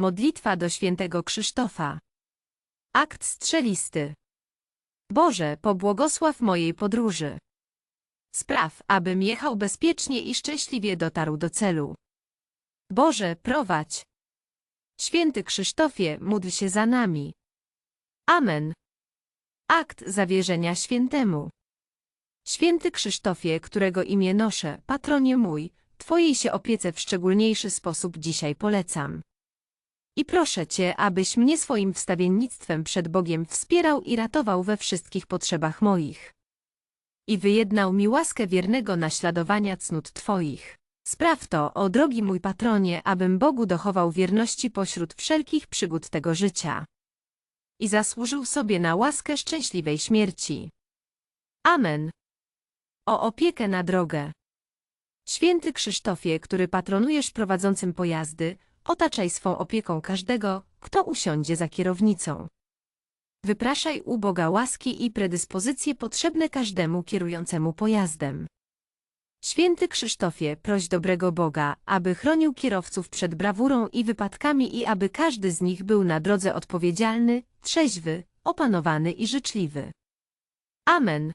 Modlitwa do świętego Krzysztofa. Akt strzelisty. Boże, pobłogosław mojej podróży. Spraw, abym jechał bezpiecznie i szczęśliwie dotarł do celu. Boże, prowadź. Święty Krzysztofie, módl się za nami. Amen. Akt zawierzenia świętemu. Święty Krzysztofie, którego imię noszę, patronie mój, Twojej się opiece w szczególniejszy sposób dzisiaj polecam. I proszę Cię, abyś mnie swoim wstawiennictwem przed Bogiem wspierał i ratował we wszystkich potrzebach moich. I wyjednał mi łaskę wiernego naśladowania cnót Twoich. Spraw to, o drogi mój patronie, abym Bogu dochował wierności pośród wszelkich przygód tego życia. I zasłużył sobie na łaskę szczęśliwej śmierci. Amen. O opiekę na drogę. Święty Krzysztofie, który patronujesz prowadzącym pojazdy, otaczaj swą opieką każdego, kto usiądzie za kierownicą. Wypraszaj u Boga łaski i predyspozycje potrzebne każdemu kierującemu pojazdem. Święty Krzysztofie, proś dobrego Boga, aby chronił kierowców przed brawurą i wypadkami i aby każdy z nich był na drodze odpowiedzialny, trzeźwy, opanowany i życzliwy. Amen.